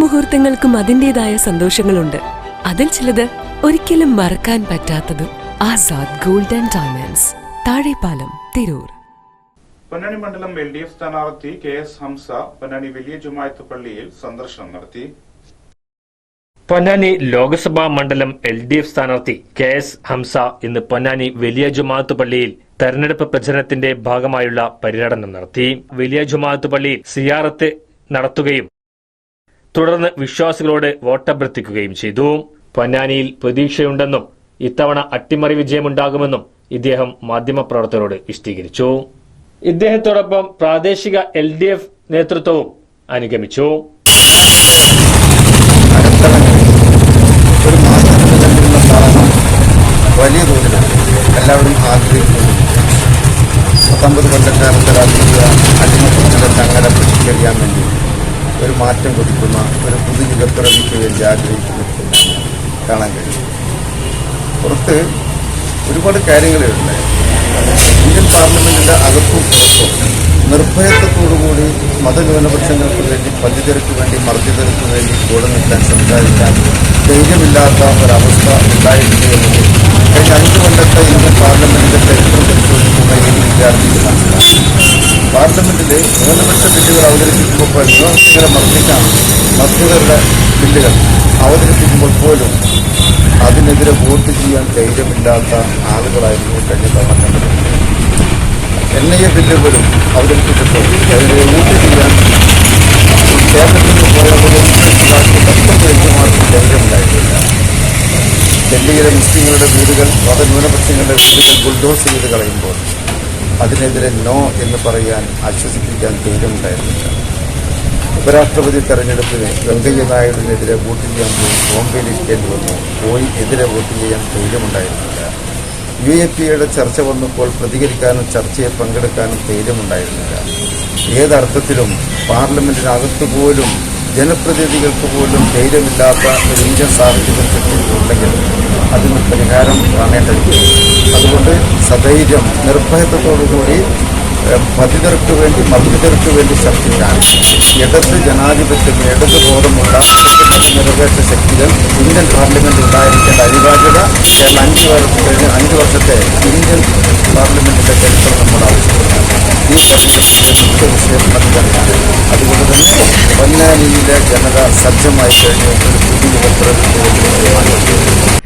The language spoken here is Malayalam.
മുഹൂർത്തങ്ങൾക്കും അതിന്റേതായ സന്തോഷങ്ങളുണ്ട്. അതിൽ ചിലത് ഒരിക്കലും മറക്കാൻ പറ്റാത്തതും Azad golden and diamonds Thazhepalam Tirur. Ponnani മണ്ഡലം എൽ ഡി എഫ് സ്ഥാനാർത്ഥി കെ എസ് ഹംസ പൊന്നാനി വലിയ ജുമായത്ത് പള്ളിയിൽ സന്ദർശനം നടത്തി. പൊന്നാനി ലോക്സഭാ മണ്ഡലം എൽ ഡി എഫ് സ്ഥാനാർത്ഥി കെ എസ് ഹംസ ഇന്ന് പൊന്നാനി വലിയ ജുമാഅത്ത് പള്ളിയിൽ തെരഞ്ഞെടുപ്പ് പ്രചരണത്തിന്റെ ഭാഗമായുള്ള പര്യടനം നടത്തി. വലിയ ജുമാഅത്ത് പള്ളിയിൽ സിയാറത്ത് നടത്തുകയും തുടർന്ന് വിശ്വാസികളോട് വോട്ടഭ്യർത്ഥിക്കുകയും ചെയ്തു. പൊന്നാനിയിൽ പ്രതീക്ഷയുണ്ടെന്നും ഇത്തവണ അട്ടിമറി വിജയമുണ്ടാകുമെന്നും ഇദ്ദേഹം മാധ്യമപ്രവർത്തകരോട് വിശദീകരിച്ചു. ഇദ്ദേഹത്തോടൊപ്പം പ്രാദേശിക എൽ ഡി എഫ് നേതൃത്വവും അനുഗമിച്ചു ഒരു മാറ്റം കൊടുക്കുന്ന ഒരു പുതുയുഗപ്പിറവിക്ക് വേണ്ടി ആഗ്രഹിക്കുന്ന കാണാൻ കഴിയും പുറത്ത് ഒരുപാട് കാര്യങ്ങളുണ്ട്. ഇന്ത്യൻ പാർലമെന്റിന്റെ അകത്തും നിർഭയത്വത്തോടുകൂടി മതന്യൂനപക്ഷങ്ങൾക്ക് വേണ്ടി പതിതരക്ക് വേണ്ടി മർദ്ദിതർക്ക് വേണ്ടി കൂടെ നിൽക്കാൻ സംസാരിക്കാൻ ധൈര്യമില്ലാത്ത ഒരവസ്ഥ ഉണ്ടായിട്ടുണ്ട് എന്നത് കഴിഞ്ഞ അഞ്ച് കൊല്ലത്തെ ഇന്ത്യൻ പാർലമെന്റിന്റെ ചരിത്രം പരിശോധിക്കുന്ന പാർലമെന്റിൽ ന്യൂനപക്ഷ ബില്ലുകൾ അവതരിപ്പിക്കുമ്പോൾ ന്യൂനപക്ഷങ്ങളെ മർദ്ദിക്കാം മർദ്ദികളുടെ ബില്ലുകൾ അവതരിപ്പിക്കുമ്പോൾ പോലും അതിനെതിരെ വോട്ട് ചെയ്യാൻ ധൈര്യമില്ലാത്ത ആളുകളായിരുന്നു കഴിഞ്ഞ തവണ എൻ ഐ എ ബില്ല് പോലും അവതരിപ്പിച്ചപ്പോൾ അതിനെതിരെ വോട്ട് ചെയ്യാൻ കേരളത്തിൽ നിന്ന് പോയവരും എംപിമാർക്കും ധൈര്യമുണ്ടായിട്ടില്ല ഡൽഹിയിലെ മുസ്ലിങ്ങളുടെ വീടുകൾ മതന്യൂനപക്ഷങ്ങളുടെ വീടുകൾ ബുൾഡോസ് ചെയ്ത് കളയുമ്പോൾ അതിനെതിരെ നോ എന്ന് പറയാൻ ആശ്വസിപ്പിക്കാൻ ധൈര്യമുണ്ടായിരുന്നില്ല ഉപരാഷ്ട്രപതി തെരഞ്ഞെടുപ്പിന് വെങ്കയ്യ നായിഡുവിനെതിരെ വോട്ട് ചെയ്യാൻ പോയി ബോംബെയിൽ ഇരിക്കേണ്ടി വന്നു. പോയി എതിരെ വോട്ട് ചെയ്യാൻ ധൈര്യമുണ്ടായിരുന്നില്ല യു എ പി എയുടെ ചർച്ച വന്നപ്പോൾ പ്രതികരിക്കാനും ചർച്ചയിൽ പങ്കെടുക്കാനും ധൈര്യമുണ്ടായിരുന്നില്ല ഏതർത്ഥത്തിലും പാർലമെന്റിനകത്ത് പോലും ജനപ്രതിനിധികൾക്ക് പോലും ധൈര്യമില്ലാത്ത ഒരു ഇന്ത്യൻ സാഹചര്യം സൃഷ്ടിച്ചിട്ടുണ്ടെങ്കിൽ അതിന് പരിഹാരം കാണേണ്ടത് അതുകൊണ്ട് സധൈര്യം നിർഭയത്വത്തോടുകൂടി പതിതർക്ക് വേണ്ടി മർദ്ദിതർക്ക് വേണ്ടി ശബ്ദിക്കാൻ ഇടത് ജനാധിപത്യം ഇടത് ബോധമുള്ള നിരപേക്ഷ ശക്തികൾ ഇന്ത്യൻ പാർലമെന്റ് ഉണ്ടായിരിക്കേണ്ട അനിവാര്യത കേരള അഞ്ച് വർഷം കഴിഞ്ഞ് അഞ്ച് വർഷത്തെ ഇന്ത്യൻ പാർലമെന്റിന്റെ ചരിത്രം നമ്മൾ ആവശ്യപ്പെടുന്നു ഈ തെരഞ്ഞെടുപ്പിന്റെ വിഷയം തന്നെയാണ് അതുകൊണ്ട് തന്നെ പൊന്നാനിയിലെ ജനത സജ്ജമായി കഴിഞ്ഞ ഒരു പുതിയ തീരുമാനിച്ചു